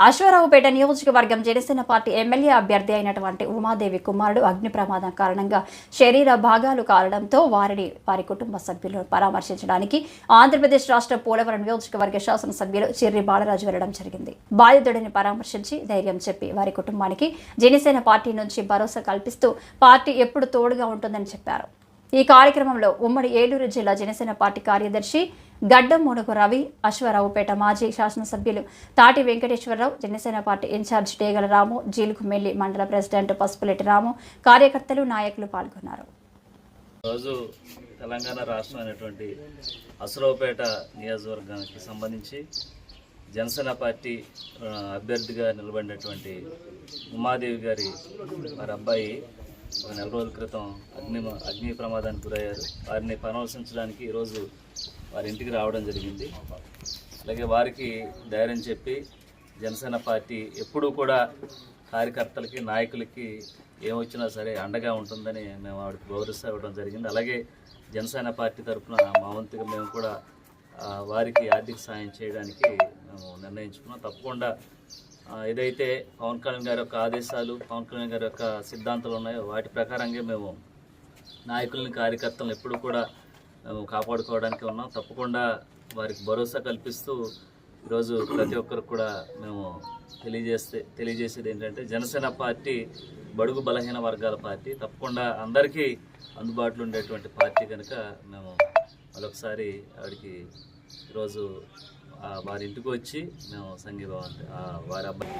అశ్వారావుపేట నియోజకవర్గం Janasena party MLA అభ్యర్థి అయినటువంటి ఉమాదేవి కుమారుడు అగ్ని ప్రమాదం కారణంగా శరీర భాగాలు కారడంతో వారిని వారి కుటుంబ సభ్యులను పరామర్శించడానికి ఆంధ్రప్రదేశ్ రాష్ట్ర పోలవరం నియోజకవర్గ శాసనసభ్యులు చిర్రి బాలరాజు వెళ్ళడం జరిగింది. బాధితుడిని పరామర్శించి ధైర్యం చెప్పి వారి కుటుంబానికి జనసేన పార్టీ నుంచి భరోసా కల్పిస్తూ పార్టీ ఎప్పుడు తోడుగా ఉంటుందని చెప్పారు. ఈ కార్యక్రమంలో ఉమ్మడి ఏలూరు జిల్లా జనసేన పార్టీ కార్యదర్శి గడ్డం మునుగు రవి అశ్వరావుపేట మాజీ శాసనసభ్యులు తాటి వెంకటేశ్వరరావు జనసేన పార్టీ ఇన్ఛార్జ్ డేగల రాము జీలుకుమెల్లి మండల ప్రెసిడెంట్ పసుపులెట్టి రాము కార్యకర్తలు నాయకులు పాల్గొన్నారు. రోజు తెలంగాణ రాష్ట్రం అనేటువంటి అసరావుపేట నియోజకవర్గానికి సంబంధించి జనసేన పార్టీ అభ్యర్థిగా నిలబడినటువంటి ఉమాదేవి గారి మరి అబ్బాయి ఒక నెల రోజుల క్రితం అగ్ని అగ్ని ప్రమాదానికి గురయ్యారు. వారిని పరామర్శించడానికి ఈరోజు వారి ఇంటికి రావడం జరిగింది. అలాగే వారికి ధైర్యం చెప్పి జనసేన పార్టీ ఎప్పుడూ కూడా కార్యకర్తలకి నాయకులకి ఏమొచ్చినా సరే అండగా ఉంటుందని మేము ఆవిడకి గౌరవిస్తూ ఇవ్వడం జరిగింది. అలాగే జనసేన పార్టీ తరఫున మా వంతుగా మేము కూడా వారికి ఆర్థిక సాయం చేయడానికి మేము నిర్ణయించుకున్నాం. తప్పకుండా ఏదైతే పవన్ కళ్యాణ్ గారి యొక్క ఆదేశాలు పవన్ కళ్యాణ్ గారి యొక్క సిద్ధాంతాలు ఉన్నాయో వాటి ప్రకారంగా మేము నాయకులని కార్యకర్తలను ఎప్పుడు కూడా మేము కాపాడుకోవడానికి ఉన్నాం. తప్పకుండా వారికి భరోసా కల్పిస్తూ ఈరోజు ప్రతి ఒక్కరికి కూడా మేము తెలియజేస్తే తెలియజేసేది ఏంటంటే జనసేన పార్టీ బడుగు బలహీన వర్గాల పార్టీ. తప్పకుండా అందరికీ అందుబాటులో ఉండేటువంటి పార్టీ కనుక మేము మరొకసారి ఆవిడకి ఈరోజు వారి ఇంటికి వచ్చి మేము సంఘీభావం వారి అబ్బాయి